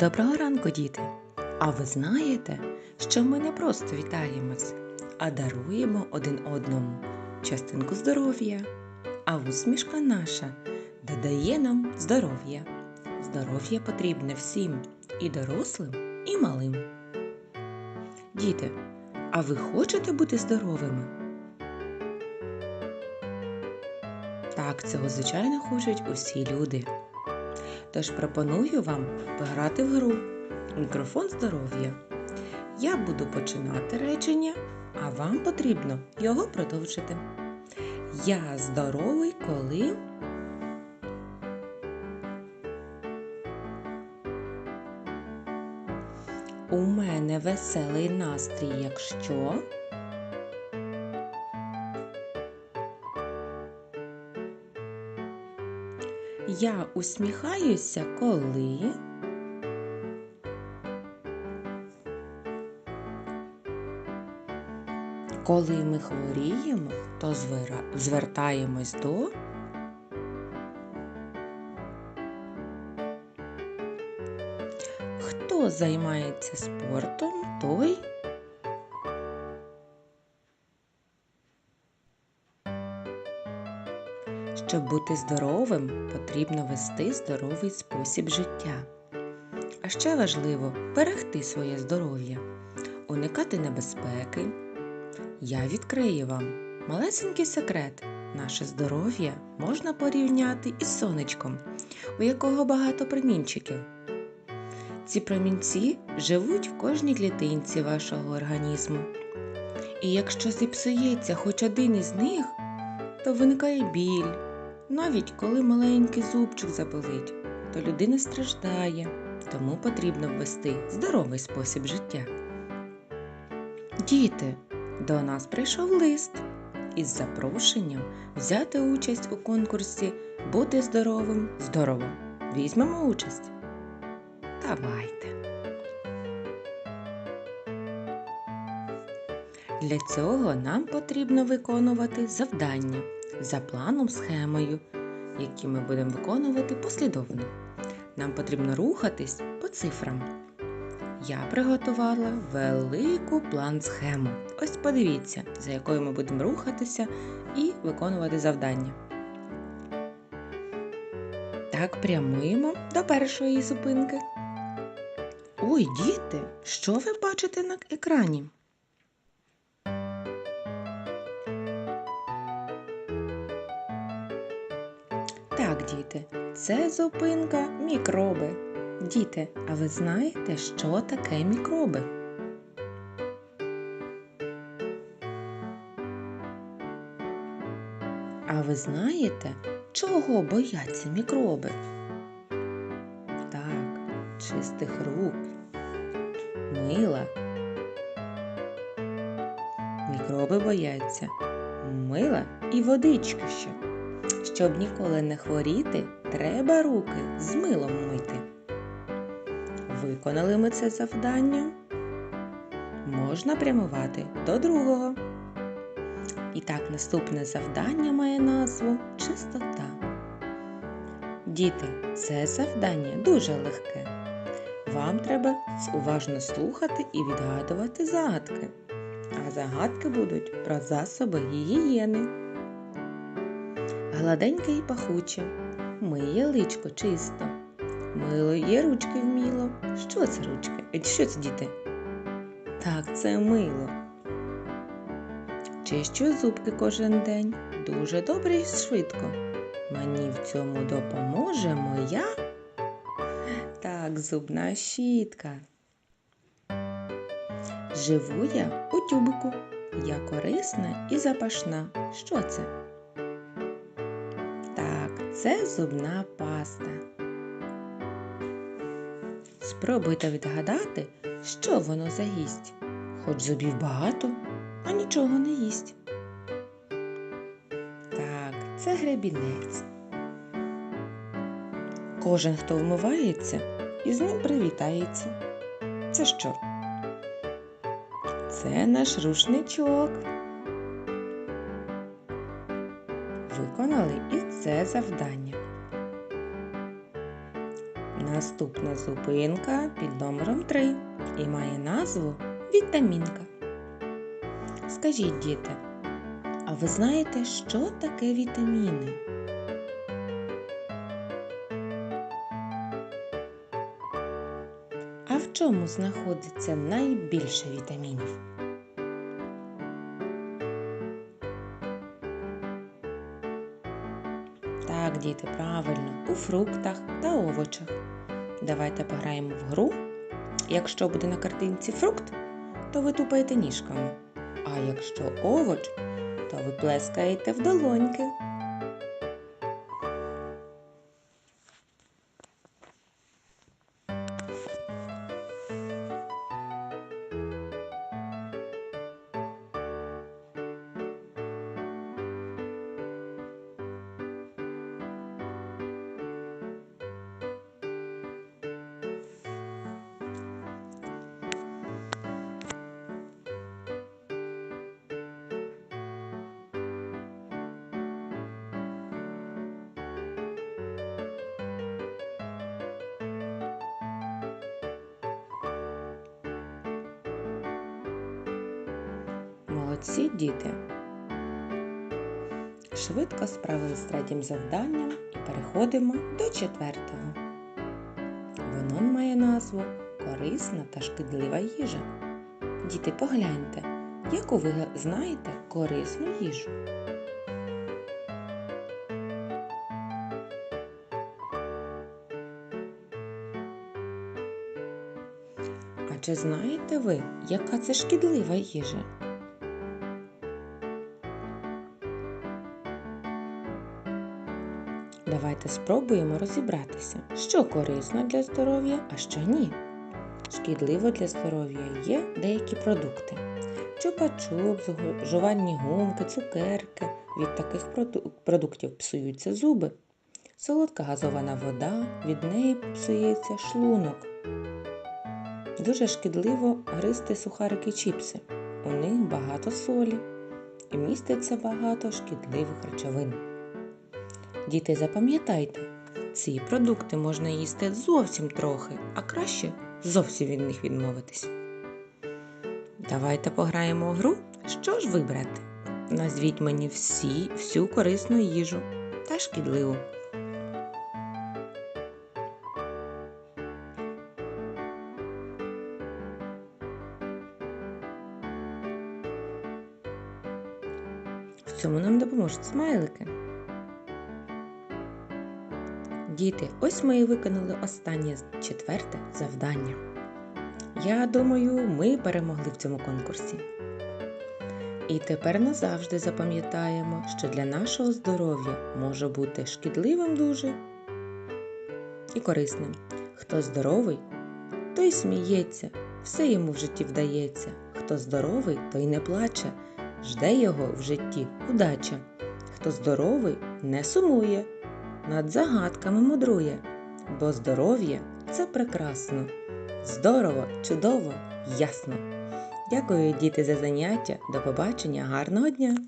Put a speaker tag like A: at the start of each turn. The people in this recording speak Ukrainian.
A: Доброго ранку, діти! А ви знаєте, що ми не просто вітаємось, а даруємо один одному частинку здоров'я. А усмішка наша додає нам здоров'я. Здоров'я потрібне всім і дорослим, і малим. Діти, а ви хочете бути здоровими? Так, цього звичайно хочуть усі люди. Тож пропоную вам пограти в гру Мікрофон здоров'я. Я буду починати речення, а вам потрібно його продовжити. Я здоровий, коли. У мене веселий настрій, якщо. Я усміхаюся, коли. Коли ми хворіємо, то звертаємось до. Хто займається спортом, той. Щоб бути здоровим, потрібно вести здоровий спосіб життя. А ще важливо берегти своє здоров'я, уникати небезпеки. Я відкрию вам малесенький секрет. Наше здоров'я можна порівняти із сонечком, у якого багато промінчиків. Ці промінці живуть в кожній клітинці вашого організму. І якщо зіпсується хоч один із них, то виникає біль. Навіть коли маленький зубчик заболить, то людина страждає, тому потрібно ввести здоровий спосіб життя. Діти, до нас прийшов лист із запрошенням взяти участь у конкурсі Бути здоровим здорово. Візьмемо участь. Давайте. Для цього нам потрібно виконувати завдання за планом схемою, які ми будемо виконувати послідовно. Нам потрібно рухатись по цифрам. Я приготувала велику план-схему. Ось подивіться, за якою ми будемо рухатися і виконувати завдання. Так, прямуємо до першої зупинки. Ой, діти, що ви бачите на екрані? Так, діти, це зупинка мікроби. Діти, а ви знаєте, що таке мікроби? А ви знаєте, чого бояться мікроби? Так, чистих рук, мила. Мікроби бояться мила і водички ще. Щоб ніколи не хворіти, треба руки з милом мити. Виконали ми це завдання. Можна прямувати до другого. І так, наступне завдання має назву чистота. Діти, це завдання дуже легке. Вам треба уважно слухати і відгадувати загадки. А загадки будуть про засоби гігієни. Гладеньке і пахуче, миє личко чисто. Мило є ручки вміло. Що це ручки? Що це діти? Так, це мило. Чищу зубки кожен день. Дуже добре і швидко. Мені в цьому допоможе моя. Так, зубна щітка. Живу я у тюбику. Я корисна і запашна. Що це? Це зубна паста. Спробуйте відгадати, що воно за гість. Хоч зубів багато, а нічого не їсть. Так, це гребінець. Кожен, хто вмивається, із ним привітається. Це що? Це наш рушничок. Виконали і це завдання. Наступна зупинка під номером 3 і має назву Вітамінка. Скажіть, діти, а ви знаєте, що таке вітаміни? А в чому знаходиться найбільше вітамінів? Так, діти, правильно, у фруктах та овочах. Давайте пограємо в гру. Якщо буде на картинці фрукт, то ви тупаєте ніжками. А якщо овоч, то ви плескаєте в долоньки. Молодці діти. Швидко справились з третім завданням і переходимо до четвертого. Воно має назву Корисна та шкідлива їжа. Діти, погляньте, яку ви знаєте корисну їжу. А чи знаєте ви, яка це шкідлива їжа? Давайте спробуємо розібратися, що корисно для здоров'я, а що ні. Шкідливо для здоров'я є деякі продукти. Чупа-чуп, жувальні гумки, цукерки. Від таких продуктів псуються зуби. Солодка газована вода, від неї псується шлунок. Дуже шкідливо гризти сухарики чіпси. У них багато солі і міститься багато шкідливих речовин. Діти, запам'ятайте, ці продукти можна їсти зовсім трохи, а краще зовсім від них відмовитись. Давайте пограємо в гру. Що ж вибрати? Назвіть мені всі, всю корисну їжу та шкідливу. В цьому нам допоможуть смайлики. Діти, ось ми і виконали останнє четверте завдання. Я думаю, ми перемогли в цьому конкурсі. І тепер назавжди запам'ятаємо, що для нашого здоров'я може бути шкідливим дуже і корисним. Хто здоровий, той сміється, все йому в житті вдається. Хто здоровий, той не плаче, жде його в житті удача. Хто здоровий, не сумує над загадками мудрує, бо здоров'я це прекрасно. Здорово, чудово, ясно. Дякую, діти, за заняття. До побачення, гарного дня!